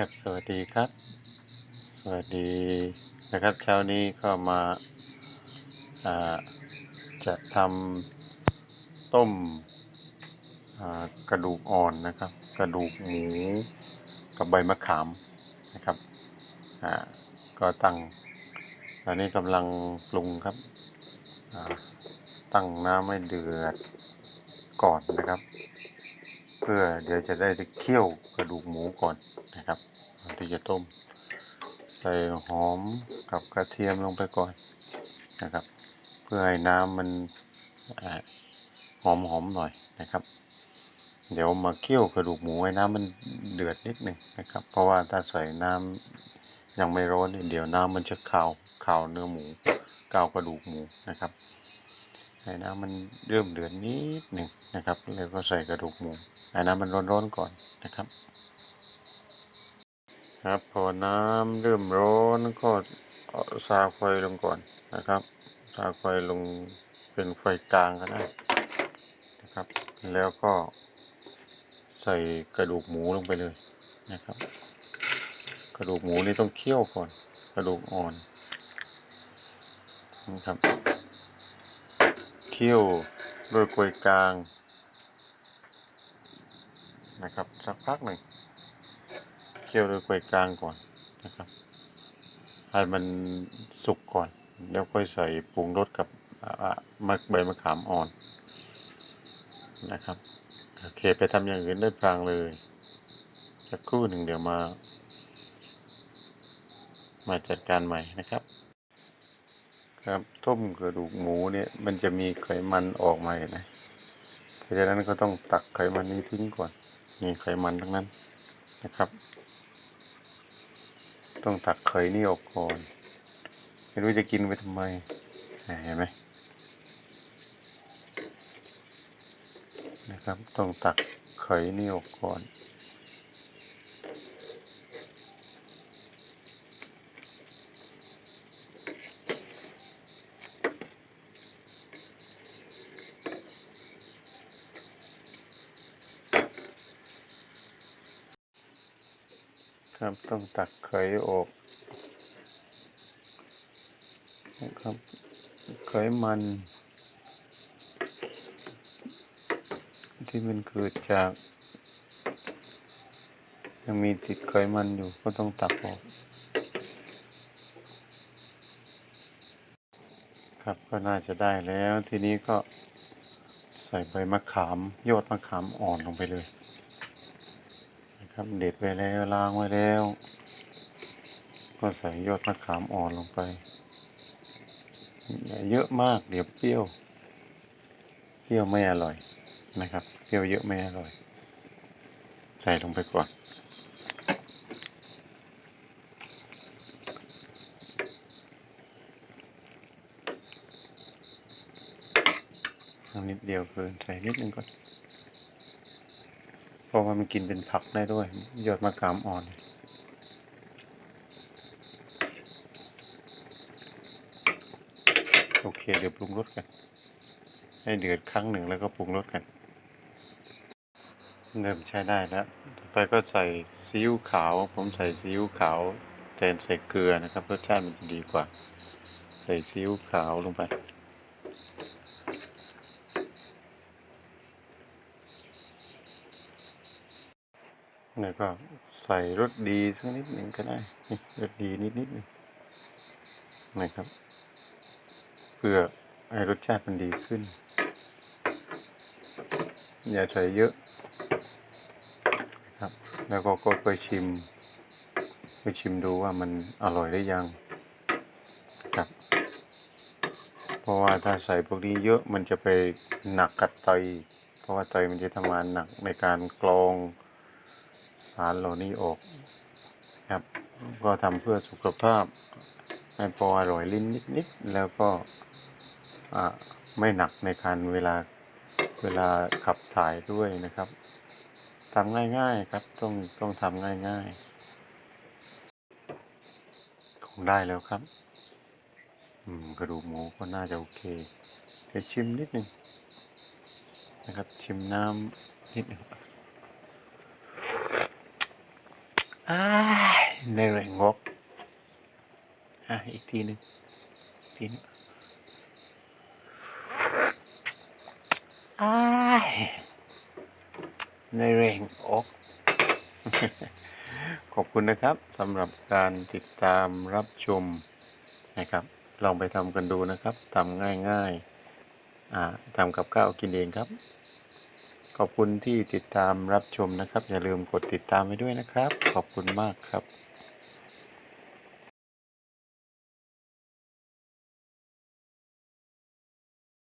ครับสวัสดีครับ สวัสดีนะครับ เช้านี้ก็มาาจะทำต้มกระดูกอ่อนนะครับ กระดูกหมูกับใบมะขามนะครับก็ตั้งตอนนี้กำลังปรุงครับตั้งน้ำให้เดือดก่อนนะครับ พื่อเดี๋ยวจะได้เคี่ยวกระดูกหมูก่อนนะครับก่อนที่จะต้ม ใส่หอมกับกระเทียมลงไปก่อนนะครับ เพื่อให้น้ำมันหอมหอมหน่อยนะครับ เดี๋ยวมาเคี่ยวกระดูกหมูให้น้ำมันเดือดนิดหนึ่งนะครับ เพราะว่าถ้าใส่น้ำยังไม่ร้อนเดี๋ยวน้ำมันจะขาวขาวเนื้อหมูกาวกระดูกหมูนะครับให้น้ำมันเริ่มเดือดนิดหนึ่งนะครับ แล้วก็ใส่กระดูกหมู น้ำมันร้อนๆก่อนนะครับ ครับพอน้ำเริ่มร้อนก็เอาซาไฟลงก่อนนะครับซาไฟลงเป็นไฟกลางก็ได้นะครับ แล้วก็ใส่กระดูกหมูลงไปเลยนะครับ กระดูกหมูนี่ต้องเคี่ยวก่อน กระดูกอ่อนนะครับ เคี่ยวด้วยกลวยกลาง นะครับ สักพักหนึ่งเคี่ยวด้วยกลวยกลางก่อนนะครับให้มันสุกก่อน แล้วค่อยใส่ปรุงรสกับมะใบมะขามอ่อนนะครับโอเคไปทำอย่างอื่นได้พลางเลยสักครู่หนึ่งเดี๋ยวมา มาจัดการใหม่นะครับ ครับต้มกระดูกหมูเนี่ยมันจะมีไขมันออกมาเห็นไหมเพราะฉะนั้นก็ต้องตักไขมันนี้ทิ้งก่อน มีไขมันทั้งนั้นนะครับ ต้องตักไข่นี่ออกก่อน ไม่รู้จะกินไปทำไมเห็นไหมนะครับ ต้องตักไข่นี่ออกก่อน ครับต้องตักไข่ออก นะครับไขมัน ที่มันเกิดจาก ยังมีติดไขมันอยู่ก็ต้องตักออกครับก็น่าจะได้แล้วทีนี้ก็ใส่ใบมะขามยอดมะขามอ่อนลงไปเลย ครับเด็ดไว้แล้วล้างไว้แล้ว ก็ใส่ยอดมะขามอ่อนลงไปอย่าเยอะมากเดี๋ยวเปรี้ยว เปรี้ยวไม่อร่อยนะครับ เปรี้ยวเยอะไม่อร่อย ใส่ลงไปก่อนนิดเดียวเกินใส่นิดนึงก่อน ราะว่ามันกินเป็นผักได้ด้วยยอดมะขามอ่อน โอเค เดี๋ยวปรุงรสกัน ให้เดือดครั้งหนึ่งแล้วก็ปรุงรสกัน เริ่มใช้ได้แล้ว ต่อไปก็ใส่ซีอิ๊วขาว ผมใส่ซีอิ๊วขาวแทนใส่เกลือนะครับรสชาติมันจะดีกว่า ใส่ซีอิ๊วขาวลงไป แล้วก็ใส่รสดีสักนิดหนึ่งก็ได้รสดีนิดนิดหนึ่งนะครับ เพื่อให้รสชาติมันดีขึ้น อย่าใส่เยอะนะครับ แล้วก็ก็ไปชิม ไปชิมดูว่ามันอร่อยหรือยังครับ เพราะว่าถ้าใส่พวกนี้เยอะมันจะไปหนักกับไตเพราะว่าไตมันจะทำงานหนักในการกรอง สารเหล่านี้ออกครับ ก็ทำเพื่อสุขภาพ ให้พออร่อยลิ้นนิดๆแล้วก็ไม่หนักในการเวลาเวลาขับถ่ายด้วยนะครับทำง่ายๆครับต้องต้องทำง่ายๆ คงได้แล้วครับ อืมกระดูกหมูก็น่าจะโอเคเดี๋ยวชิมนิดหนึ่งนะครับ ชิมน้ำนิดหนึ่ง อ้ายในแรงงกอะอีกทีหนึ่งทีหนึงอ้ายในแรงอกขอบคุณนะครับสำหรับการติดตามรับชมนะครับ ลองไปทำกันดูนะครับทำง่ายๆอ่าทำกับข้าวกินเองครับ ขอบคุณที่ติดตามรับชมนะครับ อย่าลืมกดติดตามไว้ด้วยนะครับ ขอบคุณมากครับ